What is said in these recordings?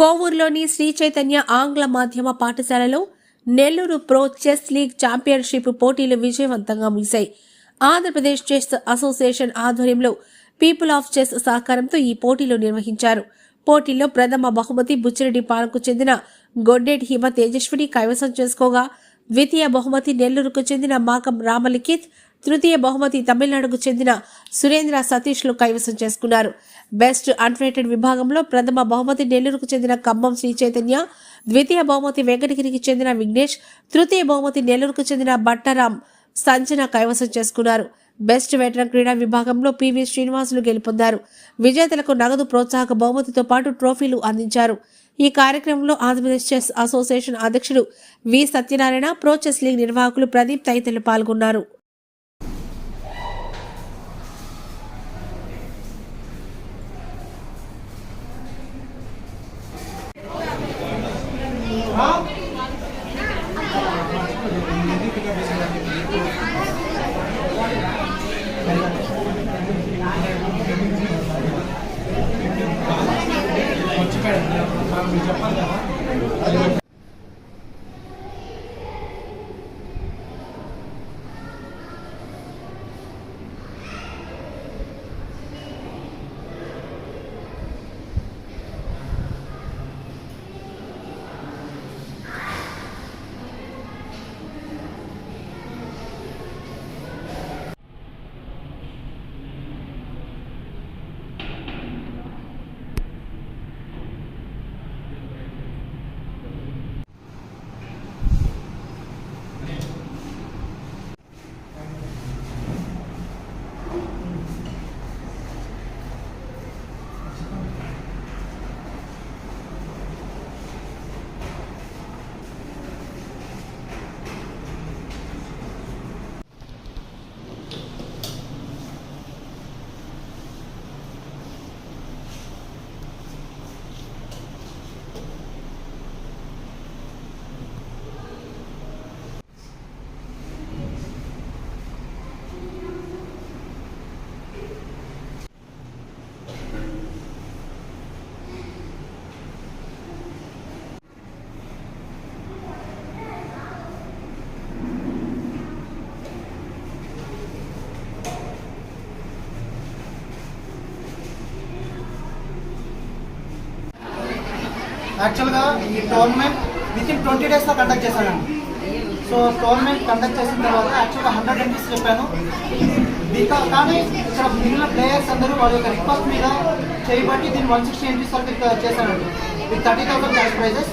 కోవూరులోని శ్రీ చైతన్య ఆంగ్ల మాధ్యమ పాఠశాలలో Nellore pro chess league championship పోటీలు విజయవంతంగా ముగిశాయి. ఆంధ్రప్రదేశ్ చెస్ అసోసియేషన్ ఆధ్వర్యంలో పీపుల్ ఆఫ్ చెస్ సహకారంతో ఈ పోటీలు నిర్వహించారు. పోటీల్లో ప్రథమ బహుమతి బుచ్చిరెడ్డి పాలకు చెందిన గొడ్డేటి హిమ తేజస్విని కైవసం చేసుకోగా ద్వితీయ బహుమతి నెల్లూరుకు చెందిన మాకం రామలిఖిత్ తృతీయ బహుమతి తమిళనాడుకు చెందిన సురేంద్ర సతీష్లు కైవసం చేసుకున్నారు. బెస్ట్ అన్రేటెడ్ విభాగంలో ప్రథమ బహుమతి నెల్లూరుకు చెందిన ఖమ్మం శ్రీ చైతన్య ద్వితీయ బహుమతి వెంకటగిరికి చెందిన విఘ్నేష్ తృతీయ బహుమతి నెల్లూరుకు చెందిన బట్టరాం సంచన కైవసం చేసుకున్నారు. బెస్ట్ వెటరన్ క్రీడా విభాగంలో పివి శ్రీనివాసులు గెలుపొందారు. విజేతలకు నగదు ప్రోత్సాహక బహుమతితో పాటు ట్రోఫీలు అందించారు. ఈ కార్యక్రమంలో ఆంధ్రప్రదేశ్ చెస్ అసోసియేషన్ అధ్యక్షుడు V Satyanarayana pro chess league నిర్వాహకులు ప్రదీప్ తదితరులు పాల్గొన్నారు. మీరు చెప్పాలి కదా యాక్చువల్గా ఈ టోర్నమెంట్ విత్ ఇన్ ట్వంటీ డేస్లో కండక్ట్ చేశానండి సో టోర్నమెంట్ కండక్ట్ చేసిన తర్వాత యాక్చువల్గా హండ్రెడ్ ఎంపీస్ చెప్పాను. కానీ ఇక్కడ మిగిలిన ప్లేయర్స్ అందరూ వాళ్ళ యొక్క రిక్వెస్ట్ మీద చేయబట్టి దీన్ని వన్ సిక్స్టీ ఎంపీస్ వరకు చేశానండి with thirty thousand cash prizes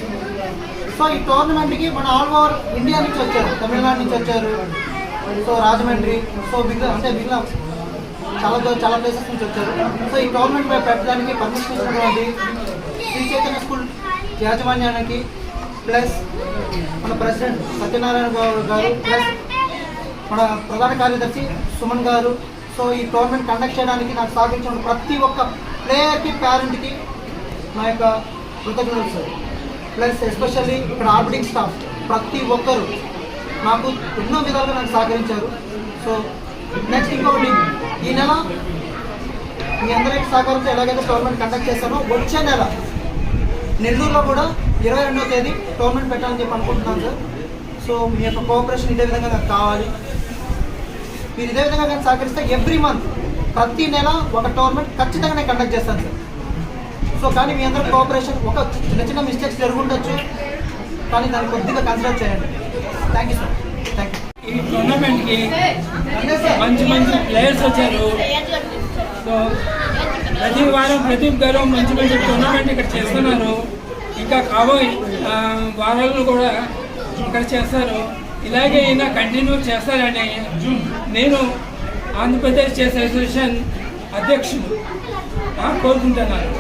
so ఈ టోర్నమెంట్కి మన ఆల్ ఓవర్ ఇండియా నుంచి వచ్చారు. తమిళనాడు నుంచి వచ్చారు. సో రాజమండ్రి. సో మిగిలిన అంటే మిగిలిన చాలా చాలా ప్లేసెస్ నుంచి వచ్చారు. సో ఈ టోర్నమెంట్ మీద పెట్టడానికి పర్మిషన్ ఇచ్చినటువంటి శ్రీ చైతన్య స్కూల్ యాజమాన్యానికి ప్లస్ మన ప్రెసిడెంట్ సత్యనారాయణ బాబు గారు ప్లస్ మన ప్రధాన కార్యదర్శి సుమన్ గారు. సో ఈ టోర్నమెంట్ కండక్ట్ చేయడానికి నాకు సహకరించిన ప్రతి ఒక్క ప్లేయర్కి పేరెంట్కి నా యొక్క కృతజ్ఞతలు సార్. ప్లస్ ఎస్పెషల్లీ ఇక్కడ ఆర్బిటింగ్ స్టాఫ్ ప్రతి ఒక్కరు నాకు ఎన్నో విధాలుగా నాకు సహకరించారు. సో నెక్స్ట్ ఇంకొకటి ఈ నెల మీ అందరికీ సహకారంతో ఎలాగైతే టోర్నమెంట్ కండక్ట్ చేశానో వచ్చే నెల నెల్లూరులో కూడా ఇరవై రెండవ తేదీ టోర్నమెంట్ పెట్టాలని చెప్పి అనుకుంటున్నాను సార్. సో మీ యొక్క కోఆపరేషన్ ఇదే విధంగా నాకు కావాలి. మీరు ఇదే విధంగా నేను సహకరిస్తే ఎవ్రీ మంత్ ప్రతి నెల ఒక టోర్నమెంట్ ఖచ్చితంగా నేను కండక్ట్ చేస్తాను సార్. సో కానీ మీ అందరి కోఆపరేషన్ ఒక చిన్న చిన్న మిస్టేక్స్ జరుగుండొచ్చు కానీ దాన్ని కొద్దిగా కన్సిడర్ చేయండి. Thank you sir thank you ఈ టోర్నమెంట్కి మంచి మంచి ప్లేయర్స్ వచ్చారు. సో ప్రతి వారం ప్రదీప్ గారు మంచి మంచి టోర్నమెంట్ ఇక్కడ చేస్తున్నారు. ఇంకా కాబోయే వారాలను కూడా ఇక్కడ చేస్తారు. ఇలాగే ఈయన కంటిన్యూ చేస్తారని నేను ఆంధ్రప్రదేశ్ చెస్ అసోసియేషన్ అధ్యక్షుడు కోరుకుంటున్నాను.